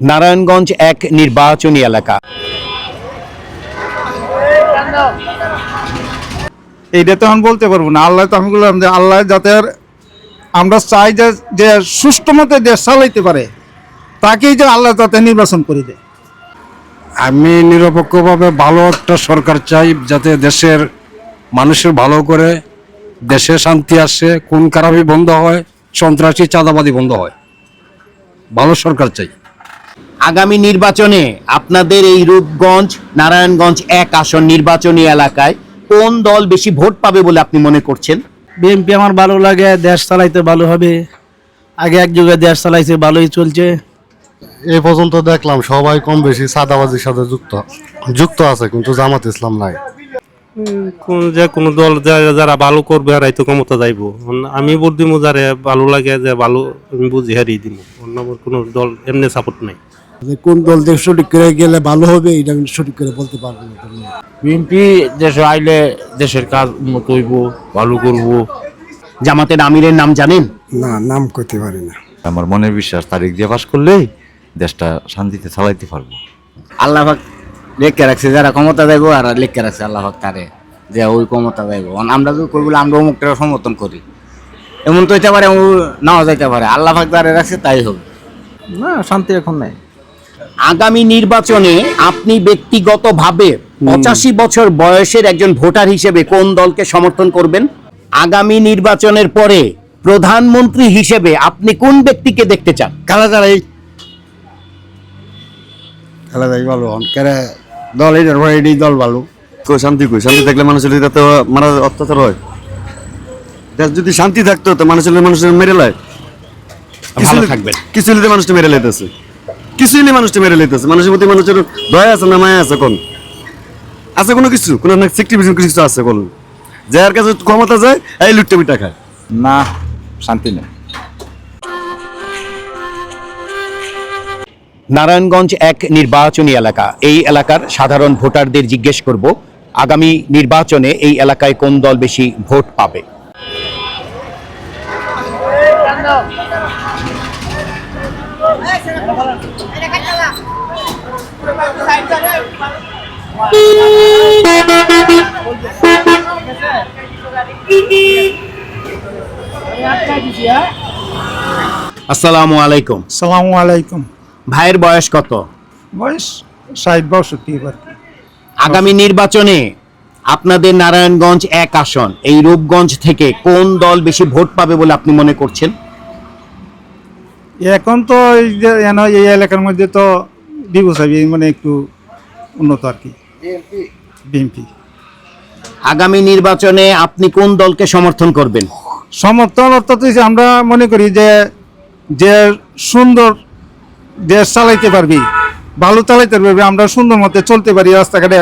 নারায়ণগঞ্জ এক নির্বাচনী এলাকা। এইটা তো এখন বলতে পারব না আল্লাহ তো আমি বললাম যে আল্লাহ যাতে আর আমরা চাই যে যে সুষ্ঠু মতে দেশ চালাইতে পারে তাকেই যে আল্লাহ যাতে নির্বাচন করে দেয়। আমি নিরপেক্ষভাবে ভালো একটা সরকার চাই যাতে দেশের মানুষের ভালো করে দেশে শান্তি আসে কোন কারাবি বন্ধ হয় সন্ত্রাসী চাঁদাবাদি বন্ধ হয়। ভালো সরকার চাই। আগামী নির্বাচনে আপনাদের এই রূপগঞ্জ নারায়ণগঞ্জ এক আসন নির্বাচনী এলাকায় কোন দল বেশি ভোট পাবে বলে আপনি মনে করছেন? বিএনপি আমার ভালো লাগে দেশ চালাইতে ভালো হবে। আগে এক যুগে দেশ চালাইছে ভালোই চলছে। এ পর্যন্ত দেখলাম সবাই কম বেশি সাদাবাজির সাথে যুক্ত। যুক্ত আছে কিন্তু জামাত ইসলাম নাই। কোন যে কোনো দল যারা ভালো করবে আর তো ক্ষমতা যাইব। আমি ভোট দিব যারে ভালো লাগে যে ভালো আমি বুঝি হারিয়ে দিব অন্য কোনো দল এমনি সাপোর্ট নাই। কোন দল দেশ সঠিক করে গেলে ভালো হবে এটা আমি সঠিক করে বলতে পারব না। বিএনপি দেশে আইলে দেশের কাজ উন্নত হইব ভালো করব। জামাতের আমিরের নাম জানেন? না নাম করতে পারি না। আমার মনের বিশ্বাস তারিখ দিয়ে পাস করলেই দেশটা শান্তিতে চালাইতে পারব। আল্লাহ পাক লেখকে রাখছে যারা ক্ষমতা দেব আর লেখকে রাখছে আল্লাহ পাক তারে। যে ওই ক্ষমতা দেব। আমরা যদি করব আমরা অমুকটা সমর্থন করি। এমন তো হইতে পারে এমন নাও যাইতে পারে। আল্লাহ পাক যারা রাখছে তাই হবে। না শান্তি এখন নাই। আগামী নির্বাচনে আপনি ব্যক্তিগতভাবে পঁচাশি বছর বয়সের একজন ভোটার হিসেবে কোন দলকে সমর্থন করবেন? আগামী নির্বাচনের পরে প্রধানমন্ত্রী হিসেবে আপনি কোন ব্যক্তিকে দেখতে চান? কালা দাঁড়াই কালা দাঁড়াই ভালো অনকেরা দল এটাই দল ভালো। কই শান্তি কই? শান্তি থাকলে মানুষের যাতে মারা অত্যাচার হয়। দেশ যদি শান্তি থাকতো তো মানুষের মানুষের মেরে লয়। ভালো থাকবেন। কিছু মানুষটা মেরে লাইতেছে। কিছু হলে মানুষটা মেরে লাইতেছে। মানুষের প্রতি মানুষের দয়া আছে না মায়া আছে কোন? আছে কোনো কিছু? কোনো না সেক্টিভিশন কিছু আছে কোন? যার কাছে ক্ষমতা যায় এই লুটটা মিটা খায়। না শান্তি নেই। নারায়ণগঞ্জ এক নির্বাচনী এলাকা। এই এলাকার সাধারণ ভোটারদের জিজ্ঞেস করব আগামী নির্বাচনে এই এলাকায় কোন দল বেশি ভোট পাবে? আসসালামু আলাইকুম। সালামু আলাইকুম। ভাইয়ের বয়স কত? বয়স ষাট বাষট্টি এবার। আগামী নির্বাচনে আপনাদের নারায়ণগঞ্জ এক আসন এই রূপগঞ্জ থেকে কোন দল বেশি ভোট পাবে বলে আপনি মনে করছেন? এখন তো এই এলাকার মধ্যে তো সাহেব মানে একটু উন্নত আর কি। বিএনপি। আগামী নির্বাচনে আপনি কোন দলকে সমর্থন করবেন? সমর্থন অর্থাৎ আমরা মনে করি যে যে সুন্দর দেশ চালাইতে পারবি ভালো চালাইতে পারবি আমরা সুন্দর মতে চলতে পারি রাস্তাঘাটে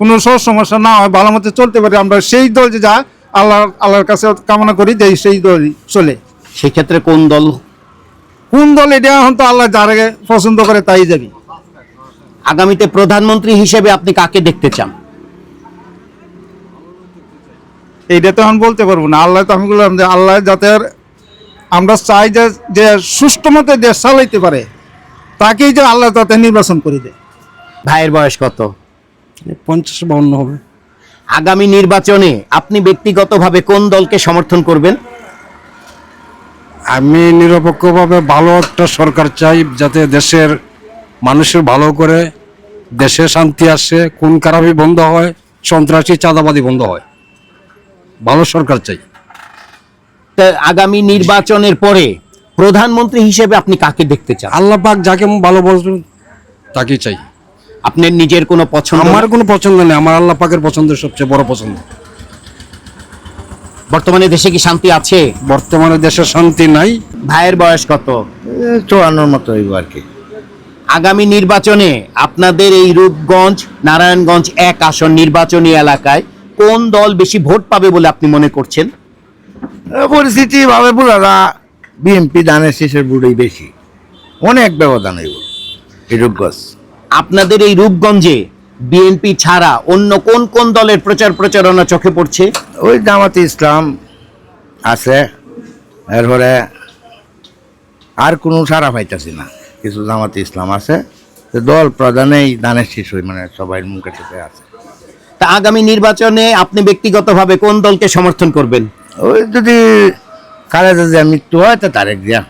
কোনো সব সমস্যা না হয় ভালো মতে চলতে পারি আমরা সেই দল যে যা আল্লাহ আল্লাহর কাছে কামনা করি যে সেই দলই চলে। সেক্ষেত্রে কোন দল? কোন দল এটা এখন তো আল্লাহ যার আগে পছন্দ করে তাই যাবি। আগামীতে প্রধানমন্ত্রী হিসেবে আপনি কাকে দেখতে চান? এইটা তো এখন বলতে পারব না। আল্লাহ তো আমি বললাম যে আল্লাহ যাতে আমরা চাই যে যে সুষ্ঠু মতে দেশ চালাইতে পারে তাকেই যে আল্লাহ তাতে নির্বাচন করে দেয়। ভাইয়ের বয়স কত? পঞ্চাশ বাউন্ন হবে। আগামী নির্বাচনে আপনি ব্যক্তিগতভাবে কোন দলকে সমর্থন করবেন? আমি নিরপেক্ষভাবে ভালো একটা সরকার চাই যাতে দেশের মানুষের ভালো করে দেশে শান্তি আসে কোন কারাবি বন্ধ হয় সন্ত্রাসী চাঁদাবাদি বন্ধ হয়। ভালো সরকার চাই। তা আগামী নির্বাচনের পরে প্রধানমন্ত্রী হিসেবে আপনি কাকে দেখতে চান? আল্লাহ পাক যাকে ভালো বলবেন তাকেই চাই। আপনার নিজের কোনো পছন্দ? আমার কোনো পছন্দ নেই আমার আল্লাহ পাকের পছন্দের সবচেয়ে বড় পছন্দ। বর্তমানে দেশে কি শান্তি আছে? বর্তমানে দেশে শান্তি নাই। ভাইয়ের বয়স কত? চুয়ান্নর মতো হইব আর কি। আগামী নির্বাচনে আপনাদের এই রূপগঞ্জ নারায়ণগঞ্জ এক আসন নির্বাচনী এলাকায় কোন দল বেশি ভোট পাবে বলে আপনি মনে করছেন? পরিস্থিতি ভাবে যা বিএনপি দানের শেষের বুড়েই বেশি। অনেক ব্যবধান এরূপ গছ আপনাদের এই রূপগঞ্জে বিএনপি ছাড়া অন্য কোন কোন দলের প্রচার প্রচারণা চোখে পড়ছে? ওই জামাতে ইসলাম আছে এরপরে আর কোনো সারা পাইতাছি না। কিছু জামাতে ইসলাম আছে দল প্রধানেই দানের শিশু মানে সবাই মুখে টুকে আছে। তা আগামী নির্বাচনে আপনি ব্যক্তিগতভাবে কোন দলকে সমর্থন করবেন? ওই যদি খালেদা জিয়া মৃত্যু হয় তো তারেক জিয়া।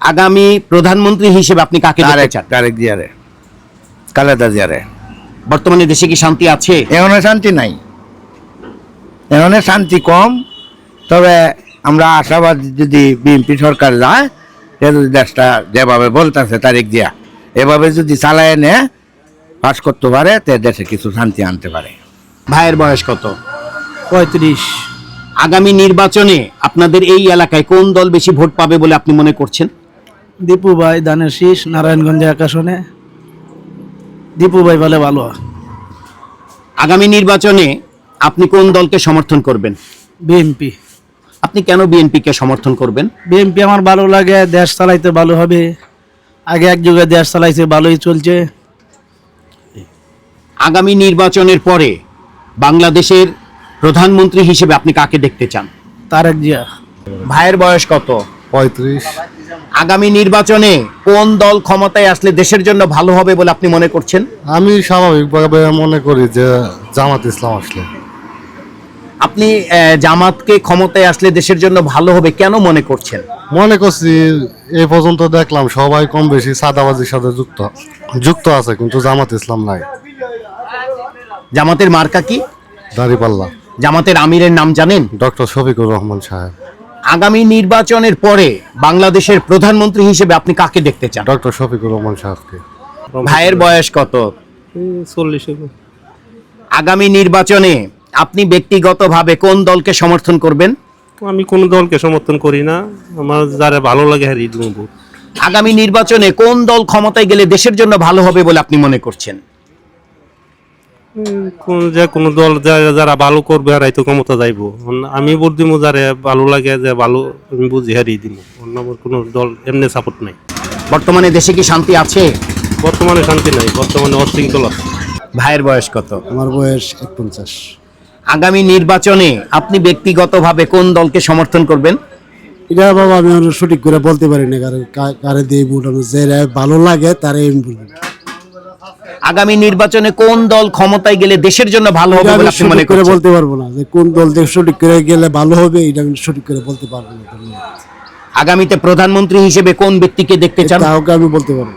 আগামী প্রধানমন্ত্রী হিসেবে আপনি কাকে তারেক চান? তারেক জিয়ারে। খালেদা জিয়ারে। বর্তমানে দেশে কি শান্তি আছে? এখানে শান্তি নাই। এখানে শান্তি কম। তবে আমরা আশাবাদ যদি বিএনপি সরকার যায় দেশটা যেভাবে বলতেছে তারিখ দিয়া এভাবে যদি চালায় নে পাশ করতে পারে তে দেশে কিছু শান্তি আনতে পারে। ভাইয়ের বয়স কত? পঁয়ত্রিশ। আগামী নির্বাচনে আপনাদের এই এলাকায় কোন দল বেশি ভোট পাবে বলে আপনি মনে করছেন? দীপু ভাই ধানের শীষ নারায়ণগঞ্জ আকাশনে। দীপু ভাই বলে ভালো। আগামী নির্বাচনে আপনি কোন দলকে সমর্থন করবেন? বিএনপি। আপনি কেন বিএনপিকে সমর্থন করবেন? বিএনপি আমার ভালো লাগে দেশ চালাইতে ভালো হবে। আগে এক যুগে দেশ চালাইছে ভালোই চলছে। আগামী নির্বাচনের পরে বাংলাদেশের প্রধানমন্ত্রী হিসেবে আপনি কাকে দেখতে চান? তারেক জিয়া। ভাইয়ের বয়স কত? পঁয়ত্রিশ। আগামী নির্বাচনে কোন দল ক্ষমতায় আসলে দেশের জন্য ভালো হবে বলে আপনি মনে করছেন? আমি স্বাভাবিকভাবে মনে করি যে জামাত ইসলাম আসলে। আপনি জামাতকে ক্ষমতায় আসলে দেশের জন্য ভালো হবে কেন মনে করছেন? মনে করছি এই পর্যন্ত দেখলাম সবাই কম বেশি সাদাবাজির সাথে যুক্ত যুক্ত আছে কিন্তু জামাত ইসলাম নাই। জামাতের মার্কা কি? দাঁড়িপাল্লা। জামাতের আমিরের নাম জানেন? ডক্টর শফিকুর রহমান সাহেব। আগামী নির্বাচনের পরে বাংলাদেশের প্রধানমন্ত্রী হিসেবে আপনি কাকে দেখতে চান? ডক্টর শফিকুর রহমান সাহেবকে। ভাইয়ের বয়স কত? চল্লিশে আগামী নির্বাচনে আপনি ব্যক্তিগতভাবে কোন দলকে সমর্থন করবেন? আমি কোনো দলকে সমর্থন করি না। আমার যারা ভালো লাগে হ্যাঁ দিব ভোট আগামী নির্বাচনে কোন দল ক্ষমতায় গেলে দেশের জন্য ভালো হবে বলে আপনি মনে করছেন? কোন যে কোনো দল যারা যারা ভালো করবে হারাই তো ক্ষমতা যাইব। আমি ভোট দিব যারা ভালো লাগে যে ভালো আমি বুঝি হারিয়ে দিব অন্য কোনো দল এমনি সাপোর্ট নাই। বর্তমানে দেশে কি শান্তি আছে? বর্তমানে শান্তি নাই বর্তমানে অশৃঙ্খল আছে। ভাইয়ের বয়স কত? আমার বয়স একপঞ্চাশ। আগামী নির্বাচনে আপনি ব্যক্তিগতভাবে কোন দলকে সমর্থন করবেন? এটা বাবা আমি সঠিক করে বলতে পারি না কারণ কারে দিয়ে ভোট আমি যে ভালো লাগে তারে আমি বলব। আগামী নির্বাচনে কোন দল ক্ষমতায় গেলে দেশের জন্য ভালো হবে বলে আপনি মনে করে বলতে পারব না যে কোন দল থেকে সঠিক করে গেলে ভালো হবে এটা আমি সঠিক করে বলতে পারব না। আগামীতে প্রধানমন্ত্রী হিসেবে কোন ব্যক্তিকে দেখতে চান? কাউকে আমি বলতে পারব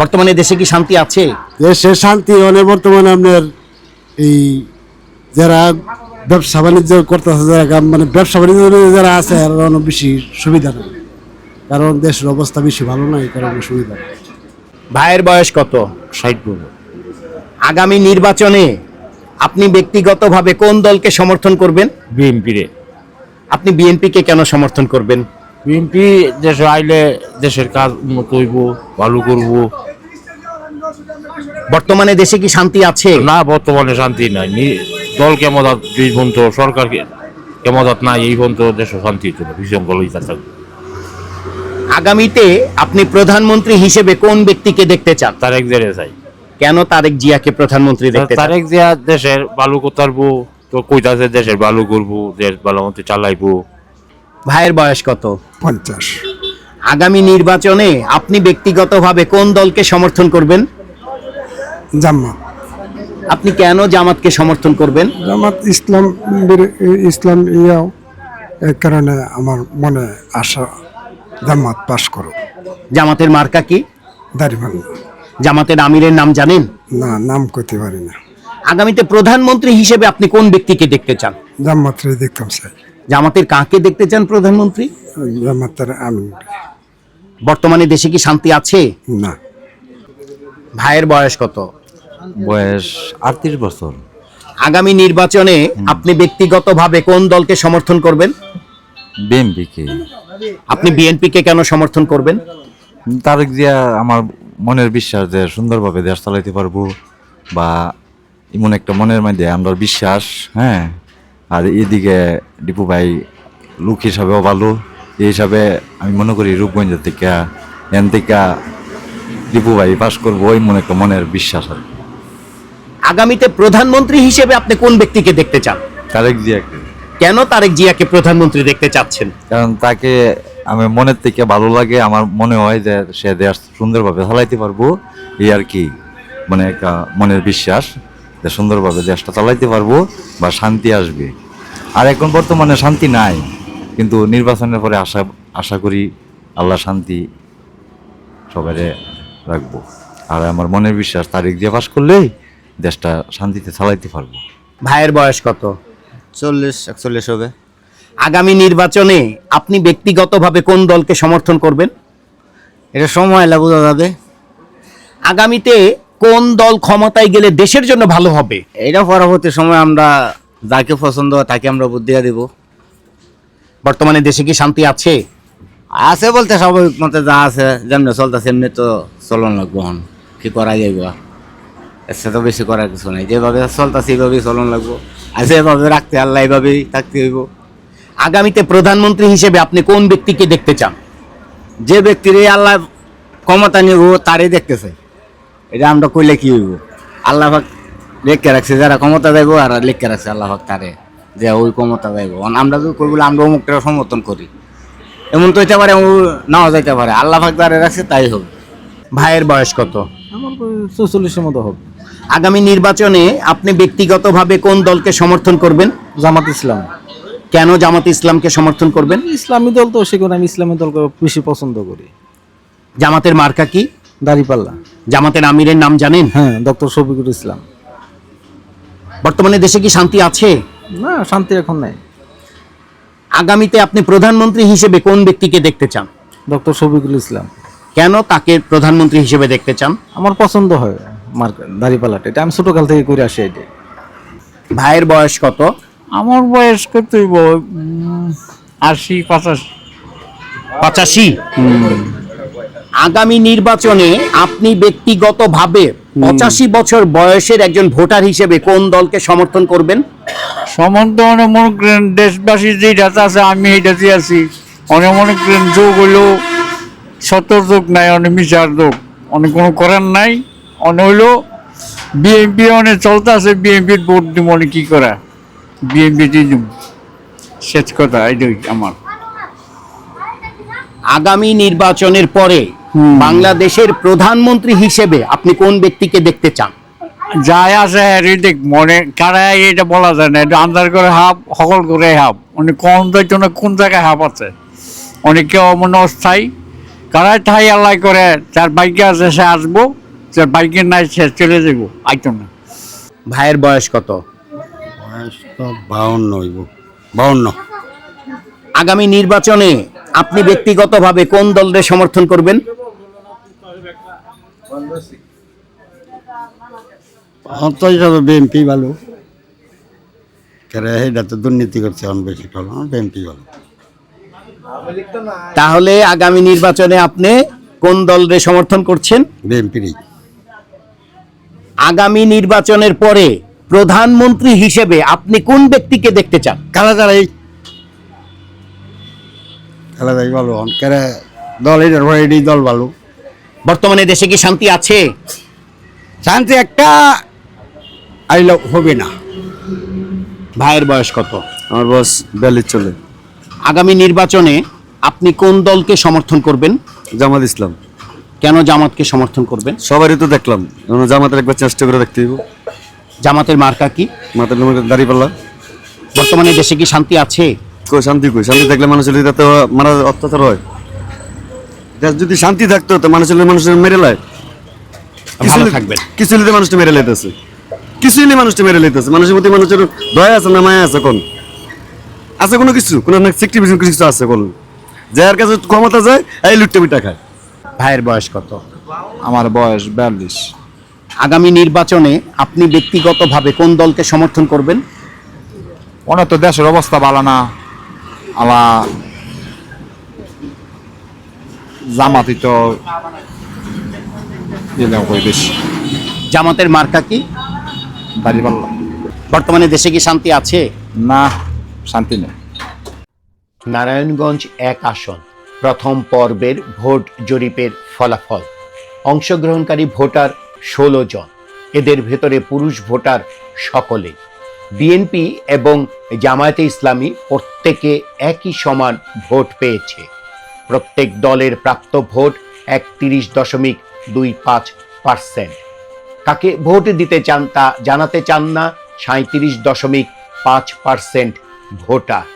বর্তমানে দেশে কি শান্তি আছে? দেশের শান্তি অনেক বর্তমানে আপনার এই যারা ব্যবসা বাণিজ্য করতেছে যারা মানে ব্যবসা বাণিজ্য যারা আছে আর অনেক বেশি সুবিধা নেই কারণ দেশের অবস্থা বেশি ভালো না এই কারণে সুবিধা নেই ভাইয়ের বয়স কত? ষাট আগামী নির্বাচনে আপনি ব্যক্তিগতভাবে কোন দলকে সমর্থন করবেন? বিএনপি রে। আপনি বিএনপিকে কেন সমর্থন করবেন? বিএনপি দেশে আইলে দেশের কাজ উন্নত হইব ভালো করব। বর্তমানে দেশে কি শান্তি আছে? না বর্তমানে শান্তি নাই। দল কেমদাত দুই পর্যন্ত সরকার কেমদাত নাই এই পর্যন্ত দেশে শান্তি হইতো বিশৃঙ্খল থাকবে আগামীতে আপনি প্রধানমন্ত্রী হিসেবে কোন ব্যক্তিকে দেখতে চান? তারেক জিয়া চাই। কেন তারেক জিয়াকে প্রধানমন্ত্রী দেখতে চান? তারেক জিয়া দেশের ভালো করতারবো তো কইতাছে দেশের ভালো করব দেশ ভালো মতো চালাইবো। ভাইয়ের বয়স কত? পঞ্চাশ। আগামী নির্বাচনে আপনি ব্যক্তিগতভাবে কোন দলকে সমর্থন করবেন? জাম্মা। আপনি কেন জামাতকে সমর্থন করবেন? জামাত ইসলাম ইসলাম ইয়াও এর কারণে আমার মনে আশা জামাত পাশ করো জামাতের মার্কা কি? দাঁড়িপাল্লা জামাতের আমিরের নাম জানেন? না নাম করতে পারি না। আগামীতে প্রধানমন্ত্রী হিসেবে আপনি কোন ব্যক্তিকে দেখতে চান? জামাতরে দেখতাম স্যার। জামাতের কাকে দেখতে চান প্রধানমন্ত্রী? জামাতের আমি বর্তমানে দেশে কি শান্তি আছে? না। ভাইয়ের বয়স কত? বয়স আটত্রিশ বছর। আগামী নির্বাচনে আপনি ব্যক্তিগতভাবে কোন দলকে সমর্থন করবেন? বিএমপিকে আপনি বিএনপিকে কেন সমর্থন করবেন? তারেক জিয়া আমার মনের বিশ্বাস যে সুন্দরভাবে দেশ চালাইতে পারব বা এমন একটা মনের মধ্যে আমরা বিশ্বাস হ্যাঁ? আর এদিকে ডিপু ভাই লোক হিসাবেও ভালো এই হিসাবে আমি মনে করি রূপগঞ্জ থেকে এন থেকে ডিপু ভাই পাস করব ওই মনে একটা মনের বিশ্বাস আর কি। আগামীতে প্রধানমন্ত্রী হিসেবে আপনি কোন ব্যক্তিকে দেখতে চান? তারেক জিয়াকে। কেন তারেক জিয়াকে প্রধানমন্ত্রী দেখতে চাচ্ছেন? কারণ তাকে আমি মনের থেকে ভালো লাগে আমার মনে হয় যে সে দেশ সুন্দরভাবে চালাইতে পারব এই আর কি। মানে একটা মনের বিশ্বাস যে সুন্দরভাবে দেশটা চালাইতে পারব বা শান্তি আসবে। আর এখন বর্তমানে শান্তি নাই কিন্তু নির্বাচনের পরে আশা আশা করি আল্লাহ শান্তি সবাই রাখব। আর আমার মনের বিশ্বাস তারিখ দিয়ে পাস করলেই দেশটা শান্তিতে চালাইতে পারব। ভাইয়ের বয়স কত? চল্লিশ একচল্লিশ হবে। আগামী নির্বাচনে আপনি ব্যক্তিগতভাবে কোন দলকে সমর্থন করবেন? এটা সময় বোঝা যাবে। আগামীতে কোন দল ক্ষমতায় গেলে দেশের জন্য ভালো হবে? এটা পরবর্তী সময় আমরা যাকে পছন্দ হয় তাকে আমরা বুদ্ধি দিব। বর্তমানে দেশে কি শান্তি আছে? আছে বলতে স্বাভাবিক মতে যা আছে যেমনি চলতেছে এমনি তো চলন লাগবো হন কি করা যাইব? এর সাথে বেশি করার কিছু নাই। যেভাবে চলতেছে এইভাবেই চলন লাগবো। আর যেভাবে রাখতে আল্লাহ এইভাবেই থাকতে হইব। আগামীতে প্রধানমন্ত্রী হিসেবে আপনি কোন ব্যক্তিকে দেখতে চান? যে ব্যক্তির এই আল্লাহ ক্ষমতা নিব তারই দেখতেছে। এটা আমরা কইলে কি হইব? আল্লাহ লেখকে রাখছে যারা ক্ষমতা দেবো আর লেখকে রাখছে আল্লাহ তারে। যে ওই ক্ষমতা দেবো। আমরা যদি কই বলে আমরা অমুকটা সমর্থন করি। এমন তো হইতে পারে নাও যাইতে পারে। আল্লাহ পাক যারে রাখছে তাই হবে ভাইয়ের বয়স কত? আমার চৌচল্লিশের মতো হবে আগামী নির্বাচনে আপনি ব্যক্তিগতভাবে কোন দলকে সমর্থন করবেন? জামাত ইসলাম। কেন জামাত ইসলামকে সমর্থন করবেন? ইসলামী দল তো সেখানে আমি ইসলামী দলকে বেশি পছন্দ করি। জামাতের মার্কা কি? দাঁড়িপাল্লা। জামাতের আমিরের নাম জানেন? হ্যাঁ ডক্টর শফিকুল ইসলাম। বর্তমানে দেশে কি শান্তি আছে? না শান্তি এখন নাই। আগামীতে আপনি প্রধানমন্ত্রী হিসেবে কোন ব্যক্তিকে দেখতে চান? ডক্টর শফিকুল ইসলাম। কেন তাকে প্রধানমন্ত্রী হিসেবে দেখতে চান? আমার পছন্দ হয়। মার্ক দাঁড়িপাল্লাটা। এটা আমি ছোটকাল থেকে করে আসি এটা। ভাইয়ের বয়স কত? আমার বয়স কত আশি পঁচাশি। পঁচাশি? আগামী নির্বাচনে আপনি ব্যক্তিগতভাবে পঁচাশি বছর বয়সের একজন ভোটার হিসেবে কোন দলকে সমর্থন করবেন? সমর্থন মনে করেন দেশবাসী যেটা আছে আমি এই এটাতে আছি। অনেক মনে করেন যোগ হইল সতর যোগ নাই অনেক মিশার যোগ। অনেক কোনো করার নাই। অনেক হইল বিএনপি অনেক চলতে আছে বিএনপির ভোট দিব অনেক কি করা? বিএনপি দিব শেষ কথা এটাই আমার। আগামী নির্বাচনের পরে বাংলাদেশের প্রধানমন্ত্রী হিসেবে আপনি কোন ব্যক্তিকে দেখতে চান? যাই আছে দেখ মনে কারা এটা বলা যায় না এটা আন্দার করে হাফ সকল করে হাফ মানে কোন জন্য কোন জায়গায় হাফ আছে। অনেকে মনে অস্থায়ী। কারাই ঠাই আল্লাহ করে যার বাইকে আছে সে আসব। যার বাইকে নাই সে চলে যাব আইতো না। ভাইয়ের বয়স কত? বয়স তো বাউন্ন হইব। বাউন্ন। আগামী নির্বাচনে আপনি ব্যক্তিগতভাবে কোন দলের সমর্থন করবেন? তো হিসাবে বিএনপি ভালো। এটা তো দুর্নীতি করছে অন বেশি ভালো বিএনপি ভালো। তাহলে আগামী নির্বাচনে আপনি কোন দলের সমর্থন করছেন? বিএনপিরই। আগামী নির্বাচনের পরে প্রধানমন্ত্রী হিসেবে আপনি কোন ব্যক্তিকে দেখতে চান? খেলা দাঁড়াই খেলা দাঁড়াই ভালো দল এটার পরে এটাই দল ভালো। বর্তমানে দেশে কি শান্তি আছে? শান্তি একটা আইলে হবে না। ভাইয়ের বয়স কত? আমার বয়স বিয়াল্লিশ চলে আগামী নির্বাচনে আপনি কোন দলকে সমর্থন করবেন? জামাত ইসলাম। কেন জামাতকে সমর্থন করবেন? সবারই তো দেখলাম। জামাতের একবার চেষ্টা করে দেখতে হইব। জামাতের মার্কা কি? মাথার নম্বর দাঁড়িয়ে পারলা বর্তমানে দেশে কি শান্তি আছে? কই শান্তি কই? শান্তি থাকলে মানুষের তাতে মারা অত্যাচার হয়। দেশ যদি শান্তি থাকতো তো মানুষের মানুষের মেরে লায়। ভালো থাকবেন। কিছু নিতে মানুষটা মেরে লাইতেছে। কিছু নিলে মানুষটা মেরে লাইতেছে। মানুষের প্রতি মানুষের দয়া আছে না মায়া আছে কোন আছে কোনো কিছু? কোনো সেক্টিভিশন কিছু আছে কোন যার কাছে ক্ষমতা যায় এই লুটটা পিটা খায়। ভাইয়ের বয়স কত? আমার বয়স বিয়াল্লিশ। আগামী নির্বাচনে আপনি ব্যক্তিগতভাবে কোন দলকে সমর্থন করবেন? অনেক তো দেশের অবস্থা ভালো না। আমার জামাতি তো বেশি। জামাতের মার্কা কি? বর্তমানে দেশে কি শান্তি আছে? না শান্তি নেই। নারায়ণগঞ্জ এক আসন। প্রথম পর্বের ভোট জরিপের ফলাফল। অংশগ্রহণকারী ভোটার ষোলো জন, এদের ভেতরে পুরুষ ভোটার সকলে বিএনপি এবং জামায়াতে ইসলামী প্রত্যেকে একই সমান ভোট পেয়েছে। প্রত্যেক দলের প্রাপ্ত ভোট একত্রিশ দশমিক দুই পাঁচ পার্সেন্ট। কাকে ভোট দিতে চান তা জানাতে চান না সাঁত্রিশ দশমিক পাঁচ পার্সেন্ট ভোটার।